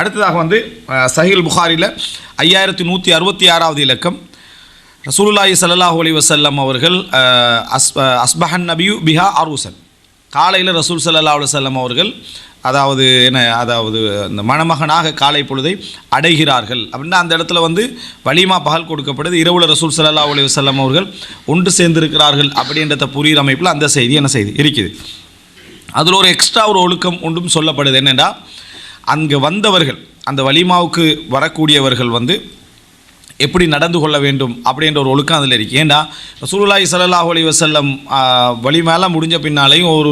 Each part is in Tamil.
அடுத்ததாக வந்து சஹில் புகாரில் ஐயாயிரத்தி நூற்றி அறுபத்தி ஆறாவது இலக்கம். ரசூலுல்லாஹி சல்லாஹ் அலி வசல்லம் அவர்கள் அஸ் அஸ்பஹன் நபியு பிஹா அரூசன். காலையில் ரசூல் சல்லா அலைஹி அவர்கள் அதாவது என்ன அதாவது இந்த மணமகனாக காலை பொழுதை அடைகிறார்கள். அப்படின்னா அந்த இடத்துல வந்து வலிமா பகல் கொடுக்கப்படுது. இரவுல ரசூல் சல்லா அலி வல்லம் அவர்கள் ஒன்று சேர்ந்திருக்கிறார்கள் அப்படின்றத புரிகிற அமைப்பில் அந்த செய்தி என்ன செய்தி? இருக்குது. அதில் ஒரு எக்ஸ்ட்ரா ஒரு ஒழுக்கம் ஒன்றும் சொல்லப்படுது. என்னென்னா அங்கே வந்தவர்கள் அந்த வலிமாவுக்கு வரக்கூடியவர்கள் வந்து எப்படி நடந்து கொள்ள வேண்டும் அப்படின்ற ஒரு ஒழுக்கம் அதில் இருக்குது ஏன்னா ரசூலுல்லாஹி ஸல்லல்லாஹு அலைஹி வஸல்லம் மேலே முடிஞ்ச பின்னாலேயும் ஒரு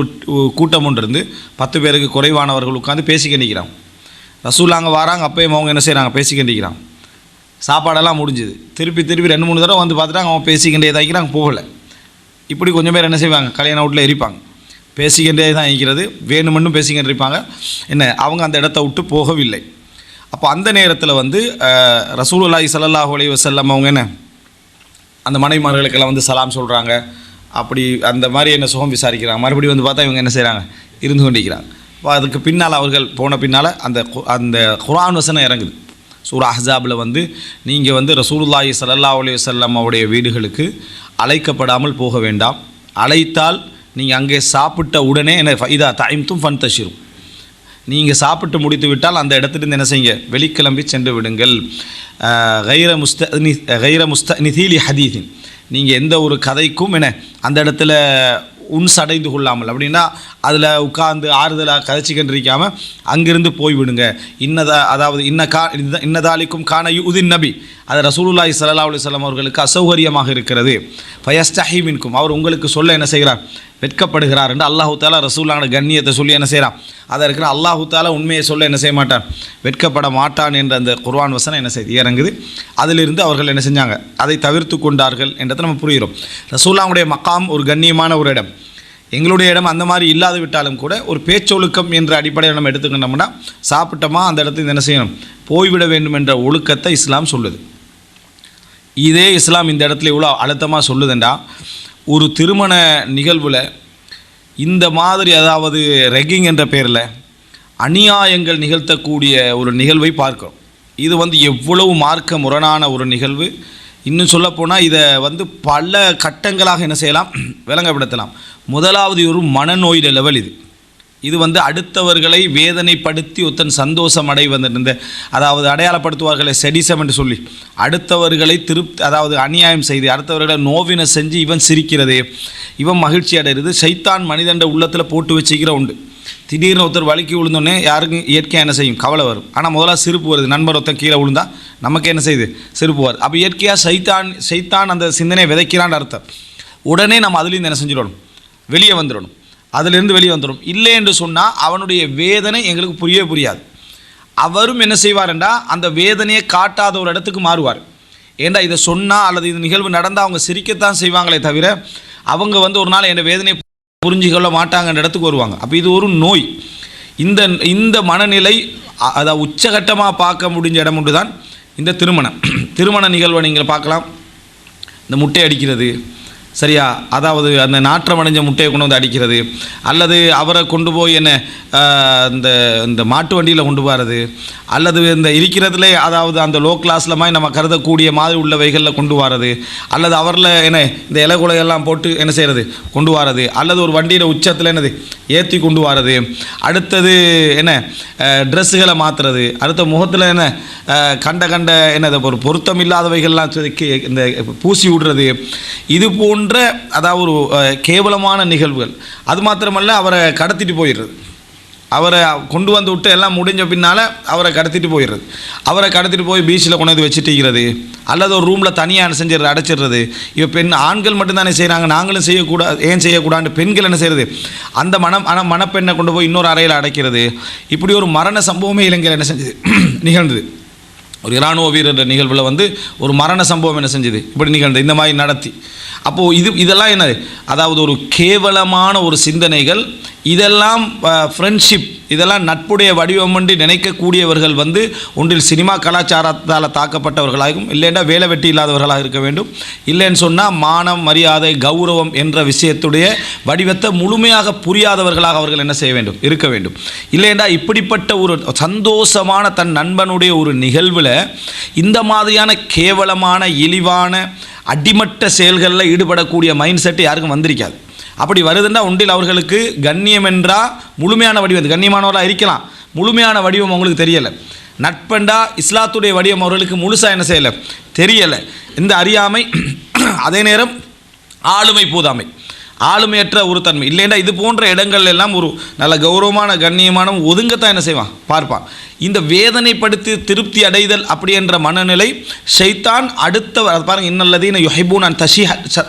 கூட்டம் ஒன்று இருந்து பத்து பேருக்கு குறைவானவர்கள் உட்காந்து பேசிக்க நிற்கிறாங்க ரசூல் அங்கே வராங்க அப்பயும் அவங்க என்ன செய்கிறாங்க பேசிக்க நிற்கிறாங்க சாப்பாடெல்லாம் முடிஞ்சுது. திருப்பி திருப்பி ரெண்டு மூணு தடவை வந்து பார்த்துட்டாங்க அவங்க பேசிக்கிட்டே தான் போகலை. இப்படி கொஞ்சம் பேர் என்ன செய்வாங்க? கல்யாண வீட்டில் எரிப்பாங்க. பேசிக்கிட்டே தான் இருக்கிறது. வேணுமென்னும் பேசிக்கிட்டு இருப்பாங்க என்ன அவங்க அந்த இடத்த விட்டு போகவில்லை. அப்போ அந்த நேரத்தில் வந்து ரசூலுல்லாஹி ஸல்லல்லாஹு அலைஹி செல்லம் அவங்க என்ன அந்த மனைவிமார்களுக்கெல்லாம் வந்து சலாம் சொல்கிறாங்க அப்படி அந்த மாதிரி என்ன சுகம் விசாரிக்கிறாங்க. மறுபடியும் வந்து பார்த்தா இவங்க என்ன செய்கிறாங்க இருந்து கொண்டிருக்கிறாங்க. இப்போ அதுக்கு பின்னால் அவர்கள் போன பின்னால் அந்த கு- அந்த குரான் வசனம் இறங்குது. சூரா அஹாபில் வந்து நீங்கள் வந்து ரசூலுல்லாஹி சல்லா அலைஹி வஸல்லம் அவருடைய வீடுகளுக்கு அழைக்கப்படாமல் போக வேண்டாம். அழைத்தால் நீங்கள் அங்கே சாப்பிட்ட உடனே என்ன இதா தைம்தும் ஃபன் தஷிரும் நீங்கள் சாப்பிட்டு முடித்து விட்டால் அந்த இடத்துலேருந்து என்ன செய்யுங்க? வெளிக்கிளம்பி சென்று விடுங்கள். கைர முஸ்த கைர முஸ்த நிதீலி ஹதீதின் நீங்கள் எந்த ஒரு கதைக்கும் என்ன அந்த இடத்துல உன் சடைந்து கொள்ளாமல் அப்படின்னா அதில் உட்கார்ந்து ஆறுதலாக கதைச்சிக்கிட்டு இருக்காமல் அங்கிருந்து போய்விடுங்க இன்னதா அதாவது இன்ன கா இன்ன- இன்னதாலிக்கும் காண உதின் நபி. அது ரசூலுல்லாஹி சல்லா அலைஹி சொல்லம் அவர்களுக்கு அசௌகரியமாக இருக்கிறது. பயஸ்தஹிமின்கும் அவர் உங்களுக்கு சொல்ல என்ன செய்கிறார்? வெட்கப்படுகிறார் என்று அல்லாஹு தாலா ரசூல்லான கண்ணியத்தை சொல்லி என்ன செய்கிறான் அதை இருக்கிற அல்லாஹு தாலா உண்மையை சொல்ல என்ன செய்ய மாட்டான்? வெட்கப்பட மாட்டான் என்ற அந்த குர்வான் வசனம் என்ன செய்து? இறங்குது. அதிலிருந்து அவர்கள் என்ன செஞ்சாங்க? அதை தவிர்த்து கொண்டார்கள் என்றதை நம்ம புரிகிறோம். ரசூல்லாவுடைய மக்காம் ஒரு கண்ணியமான ஒரு இடம். எங்களுடைய இடம் அந்த மாதிரி இல்லாது விட்டாலும் கூட ஒரு பேச்சொழுக்கம் என்ற அடிப்படையில் நம்ம எடுத்துக்கிட்டோம்னா சாப்பிட்டோமா அந்த இடத்துல என்ன செய்யணும்? போய்விட வேண்டும் என்ற ஒழுக்கத்தை இஸ்லாம் சொல்லுது. இதே இஸ்லாம் இந்த இடத்துல இவ்வளோ அழுத்தமாக சொல்லுதுண்டா? ஒரு திருமண நிகழ்வில் இந்த மாதிரி அதாவது ரெக்கிங் என்ற பேரில் அநியாயங்கள் நிகழ்த்தக்கூடிய ஒரு நிகழ்வை பார்க்கிறோம். இது வந்து எவ்வளவு மார்க்க முரணான ஒரு நிகழ்வு. இன்னும் சொல்லப்போனால் இதை வந்து பல கட்டங்களாக என்ன செய்யலாம்? விளங்கப்படுத்தலாம். முதலாவது ஒரு மனநோயிட லெவல் இது. இது வந்து அடுத்தவர்களை வேதனைப்படுத்தி ஒருத்தன் சந்தோஷம் அடைவது அதாவது அடையாளப்படுத்துவார்களை செடிசம் என்று சொல்லி. அடுத்தவர்களை திருப்தி அதாவது அநியாயம் செய்து அடுத்தவர்களை நோவினை செஞ்சு இவன் சிரிக்கிறதே. இவன் மகிழ்ச்சி அடைகிறது. சைத்தான் மனிதண்ட உள்ளத்தில் போட்டு வச்சுக்கிற உண்டு. திடீர்னு ஒருத்தர் வலிக்கு விழுந்தோடனே யாருக்கும் இயற்கையாக என்ன செய்யும்? கவலை வரும். ஆனால் முதல்ல சிரிப்பு வருது. நண்பர் ஒருத்தன் கீழே விழுந்தா நமக்கு என்ன செய்யுது? சிரிப்பு வருது. அப்போ இயற்கையாக சைத்தான் சைத்தான் அந்த சிந்தனையை விதைக்கிறான்னு அர்த்தம். உடனே நம்ம அதுலேருந்து என்ன செஞ்சிடணும்? வெளியே வந்துடணும். அதிலிருந்து வெளியே வந்துடும். இல்லை என்று சொன்னால் அவனுடைய வேதனை எங்களுக்கு புரியவே புரியாது. அவரும் என்ன செய்வாருண்டா அந்த வேதனையை காட்டாத ஒரு இடத்துக்கு மாறுவார். ஏண்டா இதை சொன்னால் அல்லது இது நிகழ்வு நடந்தால் அவங்க சிரிக்கத்தான் செய்வாங்களே தவிர அவங்க வந்து ஒரு நாள் என்னை வேதனையை புரிஞ்சுக்கொள்ள மாட்டாங்கன்ற இடத்துக்கு வருவாங்க. அப்போ இது ஒரு நோய். இந்த இந்த மனநிலை அதை உச்சகட்டமாக பார்க்க முடிஞ்ச இடம் ஒன்று தான் இந்த திருமணம். திருமண நிகழ்வை நீங்கள் பார்க்கலாம். இந்த முட்டை அடிக்கிறது சரியா? அதாவது அந்த நாற்றமடைஞ்ச முட்டையை கொண்டு வந்து அடிக்கிறது. அல்லது அவரை கொண்டு போய் என்ன இந்த இந்த மாட்டு வண்டியில் கொண்டு போகிறது அல்லது இந்த இருக்கிறதுலே அதாவது அந்த லோ கிளாஸில் மாதிரி நம்ம கருதக்கூடிய மாதிரி உள்ளவைகளில் கொண்டு வரது அல்லது அவரில் என்ன இந்த இலை குலையெல்லாம் போட்டு என்ன செய்கிறது கொண்டு வரது அல்லது ஒரு வண்டியில் உச்சத்தில் என்னது? ஏற்றி கொண்டு வரது அடுத்தது என்ன ட்ரெஸ்ஸுகளை மாற்றுறது அடுத்த முகத்தில் என்ன கண்ட கண்ட என்னது ஒரு பொருத்தம் இல்லாதவைகள்லாம் இந்த பூசி விடுறது. இது போன்ற அதாவது ஒரு கேவலமான நிகழ்வுகள். அது மாத்திரமல்ல அவரை கடத்திட்டு போயிடுறது. அவரை கொண்டு வந்து விட்டு எல்லாம் முடிஞ்ச பின்னால் அவரை கடத்திட்டு போயிடுறது. அவரை கடத்திட்டு போய் பீச்சில் கொண்டு வந்து அல்லது ஒரு ரூமில் தனியாக செஞ்சிடுறது அடைச்சிடுறது. இப்போ பெண் ஆண்கள் மட்டும்தானே செய்கிறாங்க நாங்களும் செய்யக்கூடாது ஏன் செய்யக்கூடாது பெண்கள் என்ன செய்கிறது அந்த மனம் ஆனால் மணப்பெண்ணை கொண்டு போய் இன்னொரு அறையில் அடைக்கிறது. இப்படி ஒரு மரண சம்பவமே இலங்கையில் என்ன செஞ்சது? நிகழ்ந்தது. ஒரு இராணுவ வீரர் நிகழ்வில் வந்து ஒரு மரண சம்பவம் என்ன செஞ்சது? இப்படி நிகழ்ந்தது இந்த மாதிரி நடத்தி. அப்போது இது இதெல்லாம் என்ன அதாவது ஒரு கேவலமான ஒரு சிந்தனைகள் இதெல்லாம் ஃப்ரெண்ட்ஷிப் இதெல்லாம் நட்புடைய வடிவம் என்று நினைக்கக்கூடியவர்கள் வந்து ஒன்றில் சினிமா கலாச்சாரத்தால் தாக்கப்பட்டவர்களாகும். இல்லைன்னா வேலை வெட்டி இல்லாதவர்களாக இருக்க வேண்டும். இல்லைன்னு சொன்னால் மானம் மரியாதை கௌரவம் என்ற விஷயத்துடைய வடிவத்தை முழுமையாக புரியாதவர்களாக அவர்கள் என்ன செய்ய வேண்டும்? இருக்க வேண்டும். இல்லைன்னா இப்படிப்பட்ட ஒரு சந்தோஷமான தன் நண்பனுடைய ஒரு நிகழ்வில் இந்த மாதிரியான கேவலமான இழிவான அடிமட்ட செயல்களில் ஈடுபடக்கூடிய மைண்ட் செட் யாருக்கும் வந்திருக்காது. அப்படி வருதுன்னா உண்டில் அவர்களுக்கு கண்ணியம் என்றால் முழுமையான வடிவம். அது கண்ணியமானவராக இருக்கலாம். முழுமையான வடிவம் அவங்களுக்கு தெரியலை. நட்பண்டா இஸ்லாத்துடைய வடிவம் அவர்களுக்கு முழுசாக என்ன செய்யலை? தெரியலை. இந்த அறியாமை அதே நேரம் ஆளுமை பூதாமை. ஆளுமையற்ற ஒரு தன்மை இல்லைன்னா இது போன்ற இடங்கள் எல்லாம் ஒரு நல்ல கௌரவமான கண்ணியமான ஒதுங்கத்தான் என்ன செய்வான்? பார்ப்பான். இந்த வேதனைப்படுத்தி திருப்தி அடைதல் அப்படி என்ற மனநிலை ஷைத்தான் அடுத்த பாருங்க பாருங்க இன்னல்லதீன யுஹிபூன் அன் தஷி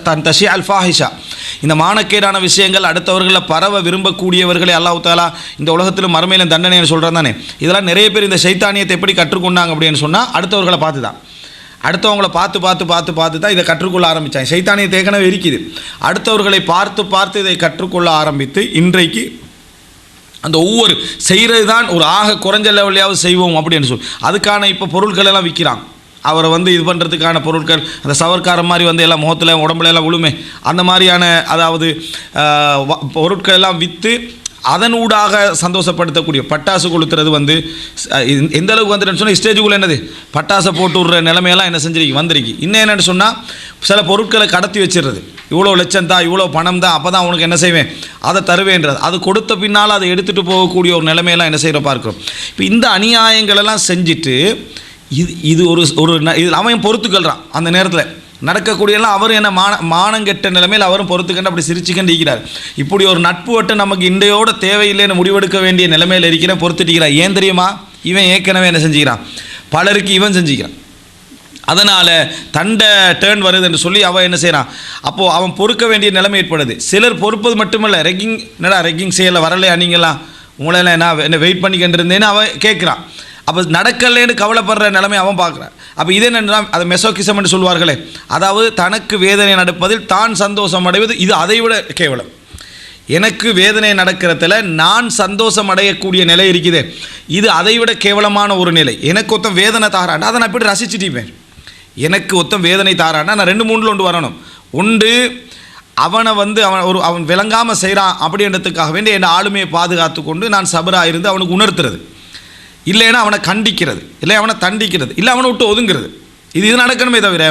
தன் தஷி அல்ஃபாஹிஷா. இந்த மானக்கேடான விஷயங்கள் அடுத்தவர்களை பரவ விரும்பக்கூடியவர்களை அல்லாஹ் தாலா இந்த உலகத்திலும் மறுமையிலும் தண்டனைன்னு சொல்கிறேன் தானே. இதெல்லாம் நிறைய பேர் இந்த சைத்தானியத்தை எப்படி கற்றுக்கொண்டாங்க அப்படின்னு சொன்னால் அடுத்தவர்களை பார்த்து தான் அடுத்தவங்கள பார்த்து பார்த்து பார்த்து பார்த்து தான் இதை கற்றுக்கொள்ள ஆரம்பித்தாங்க சைத்தானிய ஏற்கனவே இருக்குது அடுத்தவர்களை பார்த்து பார்த்து இதை கற்றுக்கொள்ள ஆரம்பித்து இன்றைக்கு அந்த ஒவ்வொரு செய்கிறது தான் ஒரு ஆக குறைஞ்ச லெவலையாவது செய்வோம் அப்படின்னு சொல்லி. அதுக்கான இப்போ பொருட்கள் எல்லாம் விற்கிறான் அவரை வந்து இது பண்ணுறதுக்கான பொருட்கள் அந்த சவர்க்காரம் மாதிரி வந்து எல்லாம் முகத்தில் உடம்புல எல்லாம் விழுமே அந்த மாதிரியான அதாவது வ- பொருட்கள் எல்லாம் விற்று அதனூடாக சந்தோஷப்படுத்தக்கூடிய பட்டாசு கொளுத்துறது வந்து எந்த அளவுக்கு வந்துட்டுன்னு சொன்னால் ஸ்டேஜுக்குள்ளே என்னது? பட்டாசை போட்டு விடுற நிலைமையெல்லாம் என்ன செஞ்சிருக்கு? வந்திருக்கு. இன்னும் என்னென்னு சொன்னால் சில பொருட்களை கடத்தி வச்சிடுறது. இவ்வளோ லட்சம் தான் இவ்வளோ பணம் தான் அப்போ தான் உனக்கு என்ன செய்வேன்? அதை தருவேன்றது. அது கொடுத்த பின்னால் அதை எடுத்துகிட்டு போகக்கூடிய ஒரு நிலைமையெல்லாம் என்ன செய்கிற பார்க்குறோம். இப்போ இந்த அநியாயங்களெல்லாம் செஞ்சுட்டு இது இது ஒரு ஒரு ந- இது அவன் பொறுத்துக்கள்றான் அந்த நேரத்தில். நடக்கக்கூடியெல்லாம் அவரும் என்ன மான மானங்கெட்ட நிலைமையில் அவரும் பொறுத்துக்கண்டு அப்படி சிரிச்சுக்கண்டு இருக்கிறார். இப்படி ஒரு நட்பு வட்டம் நமக்கு இன்றையோட தேவையில்லைன்னு முடிவெடுக்க வேண்டிய நிலைமையில் இருக்கிற பொறுத்துட்டிக்கிறார் ஏன் தெரியுமா? இவன் ஏற்கனவே என்ன செஞ்சுக்கிறான்? பலருக்கு இவன் செஞ்சுக்கிறான். அதனால் தண்டை டேர்ன் வருது என்று சொல்லி அவன் என்ன செய்கிறான் அப்போது அவன் பொறுக்க வேண்டிய நிலைமை ஏற்படுது. சிலர் பொறுப்பது மட்டுமல்ல ரெக்கிங் என்னடா ரெக்கிங் செய்யலை வரலையா நீங்களாம் உங்களெல்லாம் என்ன என்ன வெயிட் பண்ணிக்கிட்டு இருந்தேன்னு அவன் கேட்குறான். அப்போ நடக்கலைன்னு கவலைப்படுற நிலைமை அவன் பார்க்குறான். அப்போ இது என்னென்னா அது மெசோகிசம் என்று சொல்வார்களே. அதாவது தனக்கு வேதனை நடப்பதில் தான் சந்தோஷம் அடைவது இது அதை விட கேவலம். எனக்கு வேதனை நடக்கிறதுல நான் சந்தோஷம் அடையக்கூடிய நிலை இருக்குது. இது அதை விட கேவலமான ஒரு நிலை. எனக்கு ஒருத்தன் வேதனை தாராண்டா அதை நான் எப்படி ரசிச்சுட்டிப்பேன் எனக்கு ஒருத்தன் வேதனை தாராண்டா நான் ரெண்டு மூணில் ஒன்று வரணும். ஒன்று அவனை வந்து அவன் ஒரு அவன் விளங்காமல் செய்கிறான் அப்படின்றதுக்காக வேண்டி என் ஆளுமையை பாதுகாத்து கொண்டு நான் சபராக இருந்து அவனுக்கு உணர்த்துறது. இல்லைன்னா அவனை கண்டிக்கிறது. இல்லை அவனை தண்டிக்கிறது. இல்லை அவனை விட்டு ஒதுங்கிறது. இது இது நடக்கணுமே தவிர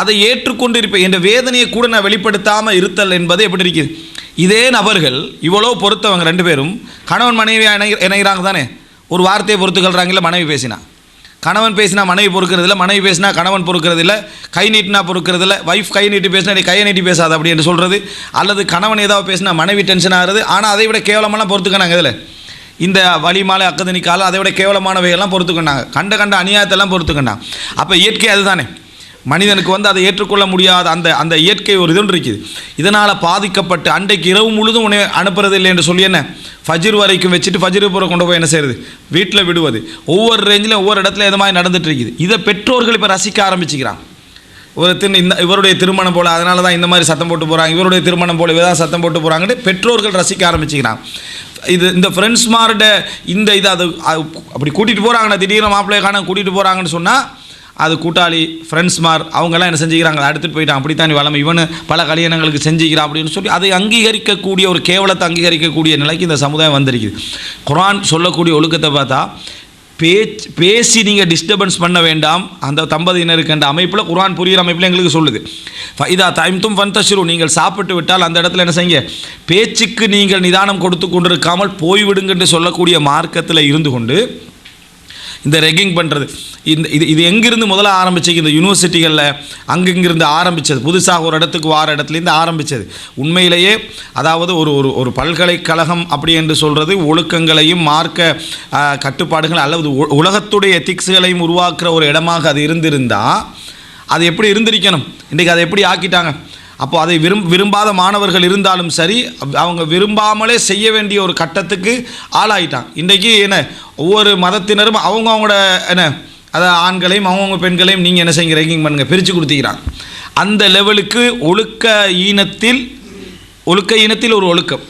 அதை ஏற்றுக்கொண்டு இருப்பேன் என்ற வேதனையை கூட நான் வெளிப்படுத்தாமல் இருத்தல் என்பது எப்படி இருக்குது? இதே நபர்கள் இவ்வளோ பொறுத்தவங்க ரெண்டு பேரும் கணவன் மனைவியாக இணை இணைகிறாங்க தானே? ஒரு வார்த்தையை பொறுத்துக்கொள்கிறாங்கல்ல மனைவி பேசினா. கணவன் பேசினா மனைவி பொறுக்கிறது இல்லை மனைவி பேசினா கணவன் பொறுக்கிறது இல்லை கை நீட்டினா பொறுக்கிறது இல்லை வைஃப் கை நீட்டி பேசினா நீ கையை நீட்டி பேசாத அப்படி என்று சொல்கிறது அல்லது கணவன் ஏதாவது பேசினா மனைவி டென்ஷன் ஆகிறது. ஆனால் அதை விட கேவலமெல்லாம் பொறுத்துக்கினாங்க இதில் இந்த வலிமாலை அக்கதனி காலம் அதை விட கேவலமானவையெல்லாம் பொறுத்துக்கொண்டாங்க. கண்ட கண்ட அநியாயத்தெல்லாம் பொறுத்துக்கொண்டாங்க. அப்போ இயற்கை அதுதானே. மனிதனுக்கு வந்து அதை ஏற்றுக்கொள்ள முடியாத அந்த அந்த இயற்கை ஒரு இதுன்னு இருக்குது. இதனால் பாதிக்கப்பட்டு அன்றைக்கு இரவு முழுதும் உன்னை அனுப்புறது இல்லை என்று சொல்லி என்ன? ஃபஜிர் வரைக்கும் வச்சுட்டு ஃபஜ்ரு பூரா கொண்டு போய் என்ன செய்யுது வீட்டில் விடுவது. ஒவ்வொரு ரேஞ்சிலும் ஒவ்வொரு இடத்துல இது மாதிரி நடந்துட்டு இருக்குது. இதை பெற்றோர்கள் இப்போ ரசிக்க ஆரம்பிச்சுக்கிறான் ஒரு திரு இந்த இவருடைய திருமணம் போல் அதனால தான் இந்த மாதிரி சத்தம் போட்டு போகிறாங்க இவருடைய திருமணம் போல இவதான் சத்தம் போட்டு போகிறாங்கன்னு பெற்றோர்கள் ரசிக்க ஆரம்பிச்சுக்கிறான் இது இந்த ஃப்ரெண்ட்ஸ்மாரோட இந்த இது அது அப்படி கூட்டிகிட்டு போகிறாங்கண்ணா திடீர்னு மாப்பிள்ளையை காண கூட்டிகிட்டு போகிறாங்கன்னு சொன்னால் அது கூட்டாளி ஃப்ரெண்ட்ஸ்மார் அவங்கெல்லாம் என்ன செஞ்சுக்கிறாங்க எடுத்துகிட்டு போயிட்டான் அப்படித்தான் நீ வளமை இவனு பல கல்யாணங்களுக்கு செஞ்சுக்கிறான் அப்படின்னு சொல்லி அதை அங்கீகரிக்கக்கூடிய ஒரு கேவலத்தை அங்கீகரிக்கக்கூடிய நிலைக்கு இந்த சமுதாயம் வந்திருக்குது. குரான் சொல்லக்கூடிய ஒழுக்கத்தை பார்த்தா பேச்சு பேசி நீங்கள் டிஸ்டர்பன்ஸ் பண்ண வேண்டாம். அந்த தம்பதியினருக்கு அந்த அமைப்பில் குர்ஆன் புரிகிற அமைப்பில் எங்களுக்கு சொல்லுது. ஃபைதா தைம்தும் ஃபந்தஷிரு நீங்கள் சாப்பிட்டு விட்டால் அந்த இடத்துல என்ன செய்யுங்க? பேச்சுக்கு நீங்கள் நிதானம் கொடுத்து கொண்டிருக்காமல் போய்விடுங்கன்னு சொல்லக்கூடிய மார்க்கத்தில் இருந்து கொண்டு இந்த ரெக்கிங் பண்ணுறது இந்த இது இது எங்கேருந்து முதல்ல ஆரம்பிச்சு இந்த யூனிவர்சிட்டிகளில் அங்கங்கிருந்து ஆரம்பித்தது புதுசாக ஒரு இடத்துக்கு வார இடத்துலேருந்து ஆரம்பித்தது உண்மையிலேயே அதாவது ஒரு ஒரு ஒரு பல்கலைக்கழகம் அப்படி என்று சொல்கிறது ஒழுக்கங்களையும் மார்க்க கட்டுப்பாடுகள் அல்லது உ- உலகத்துடைய எத்திக்ஸ்களையும் உருவாக்குற ஒரு இடமாக அது இருந்திருந்தால் அது எப்படி இருந்திருக்கணும்? இன்றைக்கி அதை எப்படி ஆக்கிட்டாங்க? அப்போ அதை விரும் விரும்பாத மாணவர்கள் இருந்தாலும் சரி அவங்க விரும்பாமலே செய்ய வேண்டிய ஒரு கட்டத்துக்கு ஆளாயிட்டான் இன்றைக்கு என்ன ஒவ்வொரு மதத்தினரும் அவங்க அவங்களோட என்ன அதை ஆண்களையும் அவங்கவுங்க பெண்களையும் நீங்கள் என்ன செய்யுங்க ரேங்கிங் பண்ணுங்கள் பிரித்து கொடுத்துக்கிறாங்க. அந்த லெவலுக்கு ஒழுக்க ஈனத்தில் ஒழுக்க ஈனத்தில் ஒரு ஒழுக்கம்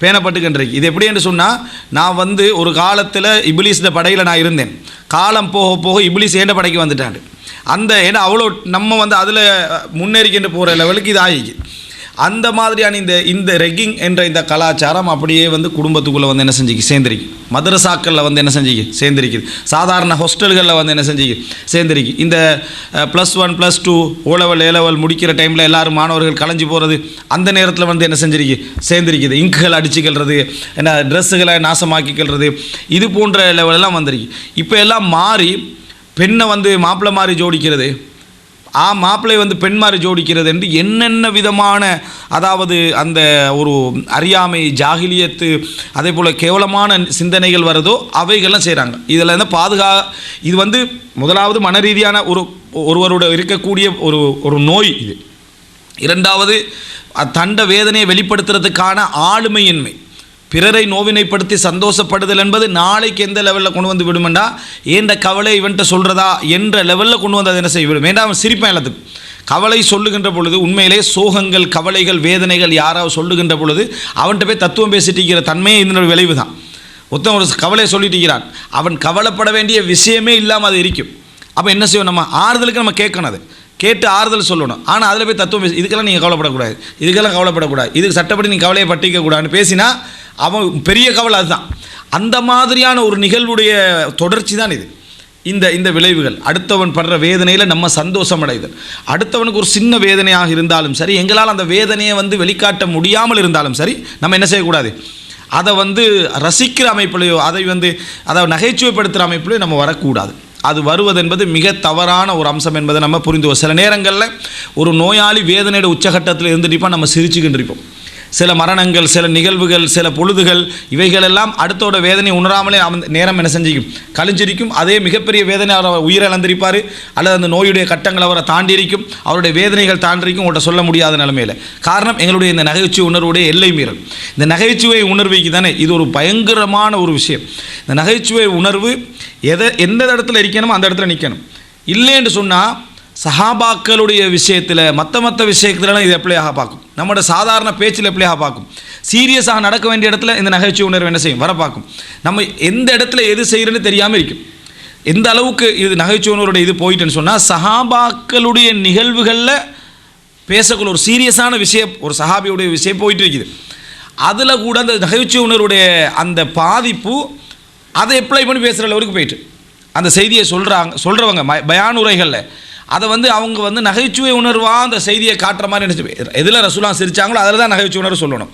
பேணப்பட்டுக்கின்றைக்கு இது எப்படி என்று சொன்னால் நான் வந்து ஒரு காலத்தில் இபிலிஸ் படையில் நான் இருந்தேன். காலம் போக போக இபிலிஸ் ஏண்ட படைக்கு வந்துட்டாண்டு அந்த ஏன்னா அவ்வளோ நம்ம வந்து அதில் முன்னேறிக்கிட்டு போகிற லெவலுக்கு இது ஆகிக்கு அந்த மாதிரியான இந்த இந்த ரெக்கிங் என்ற இந்த கலாச்சாரம் அப்படியே வந்து குடும்பத்துக்குள்ளே வந்து என்ன செஞ்சுக்கு? சேர்ந்துருக்கு. மதரசாக்களில் வந்து என்ன செஞ்சுக்கு? சேர்ந்துருக்குது சாதாரண ஹாஸ்டல்களில் வந்து என்ன செஞ்சுக்கு? சேர்ந்துருக்கு. இந்த plus one plus two O level A level முடிக்கிற டைமில் எல்லாரும் மாணவர்கள் கலைஞ்சு போகிறது அந்த நேரத்தில் வந்து என்ன செஞ்சிருக்கு? சேர்ந்துருக்குது. இங்குகள் அடிச்சுக்கிறது என்ன ட்ரெஸ்ஸுகளை நாசமாக்கிக்கிறது இது போன்ற லெவலெல்லாம் வந்திருக்கு. இப்போ எல்லாம் மாறி பெண்ணை வந்து மாப்பிள்ளை மாதிரி ஜோடிக்கிறது. ஆ மாப்பிள்ளை வந்து பெண் மாதிரி ஜோடிக்கிறது என்று என்னென்ன விதமான அதாவது அந்த ஒரு அறியாமை ஜாகிலியத்து அதே போல் கேவலமான சிந்தனைகள் வருதோ அவைகள்லாம் செய்கிறாங்க இதில் வந்து பாதுகா இது வந்து முதலாவது மன ரீதியான ஒரு ஒருவரோட இருக்கக்கூடிய ஒரு ஒரு நோய் இது. இரண்டாவது தண்ட வேதனையை வெளிப்படுத்துறதுக்கான ஆளுமையின்மை. பிறரை நோவினைப்படுத்தி சந்தோஷப்படுதல் என்பது நாளைக்கு எந்த லெவலில் கொண்டு வந்து விடுமெண்டா? ஏண்ட கவலை இவன்ட்ட சொல்கிறதா என்ற லெவலில் கொண்டு வந்து அதை என்ன செய்ய விடும்? வேண்டாம் அவன் சிரிப்பான் எல்லாத்துக்கும்? கவலை சொல்லுகின்ற பொழுது உண்மையிலே சோகங்கள் கவலைகள் வேதனைகள் யாராவது சொல்லுகின்ற பொழுது அவன்கிட்ட போய் தத்துவம் பேசிட்டு இருக்கிற தன்மையே இதனோட விளைவு தான் ஒருத்தன் ஒரு கவலையை சொல்லிட்டு இருக்கிறான். அவன் கவலைப்பட வேண்டிய விஷயமே இல்லாமல் அது இருக்கும். அப்போ என்ன செய்வோம் நம்ம ஆறுதலுக்கு நம்ம கேட்கணும் அது. கேட்டு ஆறுதல் சொல்லணும். ஆனால் அதில் போய் தத்துவம் பேசி இதுக்கெல்லாம் நீங்கள் கவலைப்படக்கூடாது. இதுக்கெல்லாம் கவலைப்படக்கூடாது. இதுக்கு சட்டப்படி நீங்கள் கவலையை பட்டிக்கக்கூடாதுன்னு பேசினா அவன் பெரிய கவலை அதுதான். அந்த மாதிரியான ஒரு நிகழ்வுடைய தொடர்ச்சி தான் இது. இந்த இந்த விளைவுகள். அடுத்தவன் படுற வேதனையில் நம்ம சந்தோஷம் அடைதல். அடுத்தவனுக்கு ஒரு சின்ன வேதனையாக இருந்தாலும் சரி எங்களால் அந்த வேதனையை வந்து வெளிக்காட்ட முடியாமல் இருந்தாலும் சரி நம்ம என்ன செய்யக்கூடாது? அதை வந்து ரசிக்கிற அமைப்புலையோ அதை வந்து அதை நகைச்சுவைப்படுத்துகிற அமைப்புலையோ நம்ம வரக்கூடாது. அது வருவதென்பது மிக தவறான ஒரு அம்சம் என்பதை நம்ம புரிந்து சில நேரங்களில் ஒரு நோயாளி வேதனையோட உச்சகட்டத்தில் இருந்துட்டு நம்ம சிரிச்சுக்கிட்டு இருப்போம். சில மரணங்கள் சில நிகழ்வுகள் சில பொழுதுகள் இவைகளெல்லாம் அடுத்தோட வேதனை உணராமலே அந்த நேரம் என்ன செஞ்சிக்கும்? கழிஞ்சிருக்கும். அதே மிகப்பெரிய வேதனை அவர் உயிரிழந்திருப்பார் அல்லது அந்த நோயுடைய கட்டங்கள் அவரை தாண்டியிருக்கும். அவருடைய வேதனைகள் தாண்டிருக்கும் உங்கள்கிட்ட சொல்ல முடியாத நிலைமையில். காரணம் எங்களுடைய இந்த நகைச்சுவை உணர்வுடைய எல்லை மீறல். இந்த நகைச்சுவை உணர்வுக்கு தானே இது ஒரு பயங்கரமான ஒரு விஷயம். இந்த நகைச்சுவை உணர்வு எதை எந்த இடத்துல இருக்கணுமோ அந்த இடத்துல நிற்கணும் இல்லைன்னு சொன்னால் சஹாபாக்களுடைய விஷயத்தில் மற்ற மற்ற விஷயத்துலலாம் இது எப்படியாக பார்க்கும்? நம்மளோட சாதாரண பேச்சில் எப்படியாக பார்க்கும்? சீரியஸாக நடக்க வேண்டிய இடத்துல இந்த நகைச்சுவை உணர்வு என்ன செய்யும்? வர பார்க்கும் நம்ம எந்த இடத்துல எது செய்கிறேன்னு தெரியாமல் இருக்கும். எந்த அளவுக்கு இது நகைச்சுவை உணர்வுடைய இது போயிட்டுன்னு சொன்னால் சஹாபாக்களுடைய நிகழ்வுகளில் பேசக்குள்ள ஒரு சீரியஸான விஷயம் ஒரு சஹாபியுடைய விஷயம் போயிட்டு இருக்குது அதில் கூட அந்த நகைச்சுவை உணர்வுடைய அந்த பாதிப்பு அதை எப்ளை பண்ணி பேசுகிற அளவுக்கு போயிட்டு. அந்த செய்தியை சொல்கிறாங்க சொல்கிறவங்க பயானுரைகளில். அதை வந்து அவங்க வந்து நகைச்சுவை உணர்வாக அந்த செய்தியை காட்டுற மாதிரி நினச்சி எதில் ரசூலா சிரித்தாங்களோ அதில் தான் நகைச்சுவை உணர்வு சொல்லணும்.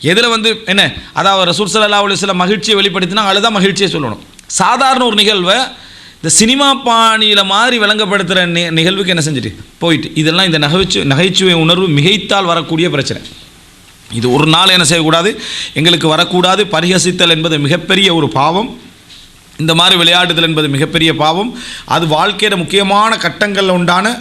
எதில் வந்து என்ன அதாவது ரசூல் சல்லா சில மகிழ்ச்சியை வெளிப்படுத்தினா அதில் தான் மகிழ்ச்சியை சொல்லணும். சாதாரண ஒரு நிகழ்வை இந்த சினிமா பாணியில் மாதிரி விளங்கப்படுத்துகிற நி நிகழ்வுக்கு என்ன செஞ்சுட்டு? போயிட்டு. இதெல்லாம் இந்த நகைச்சு நகைச்சுவை உணர்வு மிகைத்தால் வரக்கூடிய பிரச்சனை. இது ஒரு நாள் என்ன செய்யக்கூடாது? எங்களுக்கு வரக்கூடாது. பரிகசித்தல் என்பது மிகப்பெரிய ஒரு பாவம். இந்த மாதிரி விளையாடுதல் என்பது மிகப்பெரிய பாவம். அது வாழ்க்கையில் முக்கியமான கட்டங்களில் உண்டான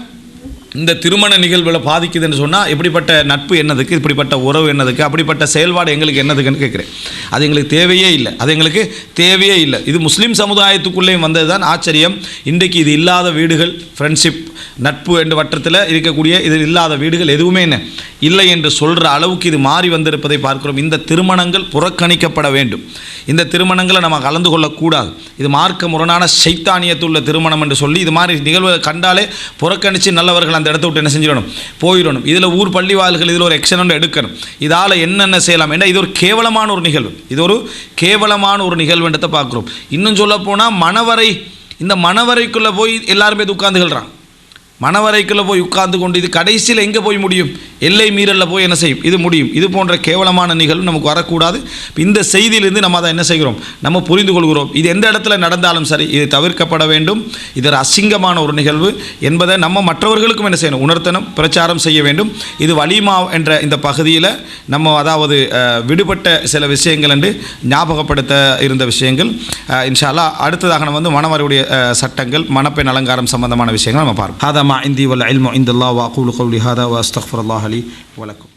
இந்த திருமண நிகழ்வில் பாதிக்குதுன்னு சொன்னால் எப்படிப்பட்ட நட்பு என்னதுக்கு இப்படிப்பட்ட உறவு என்னதுக்கு அப்படிப்பட்ட செயல்பாடு எங்களுக்கு என்னதுக்குன்னு கேட்குறேன். அது எங்களுக்கு தேவையே இல்லை. அது எங்களுக்கு தேவையே இல்லை. இது முஸ்லீம் சமுதாயத்துக்குள்ளேயும் வந்தது தான் ஆச்சரியம். இன்றைக்கு இது இல்லாத வீடுகள் ஃப்ரெண்ட்ஷிப் நட்பு என்ற வட்டத்தில் இருக்கக்கூடிய இது இல்லாத வீடுகள் எதுவுமே என்ன? இல்லை என்று சொல்கிற அளவுக்கு இது மாறி வந்திருப்பதை பார்க்கிறோம். இந்த திருமணங்கள் புறக்கணிக்கப்பட வேண்டும். இந்த திருமணங்களை நம்ம கலந்து கொள்ளக்கூடாது. இது மார்க்க முரணான சைத்தானியத்துள்ள திருமணம் என்று சொல்லி இது மாதிரி நிகழ்வை கண்டாலே புறக்கணித்து நல்லவர்கள் அந்த இடத்த விட்டு என்ன செஞ்சிடணும்? போயிடணும். இதில் ஊர் பள்ளிவாள்கள் இதில் ஒரு எக்ஷன் எடுக்கணும். இதால் என்னென்ன செய்யலாம்? ஏன்னா இது ஒரு கேவலமான ஒரு நிகழ்வு. இது ஒரு கேவலமான ஒரு நிகழ்வுன்றதை பார்க்குறோம். இன்னும் சொல்லப்போனால் மணவரை இந்த மணவரைக்குள்ளே போய் எல்லாருமே உட்காந்துகள்றான் மணவரைக்குள்ளே போய் உட்கார்ந்து கொண்டு இது கடைசியில் எங்கே போய் முடியும்? எல்லை மீறலில் போய் என்ன செய்யும்? இது முடியும். இது போன்ற கேவலமான நிகழ்வு நமக்கு வரக்கூடாது. இந்த செய்தியிலிருந்து நம்ம அதை என்ன செய்கிறோம்? நம்ம புரிந்து கொள்கிறோம். இது எந்த இடத்துல நடந்தாலும் சரி இது தவிர்க்கப்பட வேண்டும். இது ஒரு அசிங்கமான ஒரு நிகழ்வு என்பதை நம்ம மற்றவர்களுக்கும் என்ன செய்யணும்? உணர்த்தணும் பிரச்சாரம் செய்ய வேண்டும். இது வலிமா என்ற இந்த பகுதியில் நம்ம அதாவது விடுபட்ட சில விஷயங்கள் என்று ஞாபகப்படுத்த இருந்த விஷயங்கள். இன்ஷால்லா அடுத்ததாக நம்ம வந்து மணவருடைய சட்டங்கள் மணப்பெண் அலங்காரம் சம்பந்தமான விஷயங்கள் நம்ம பார்ப்போம். அதை ما عندي والعلم عند الله وأقول قولي هذا وأستغفر الله لي ولكم.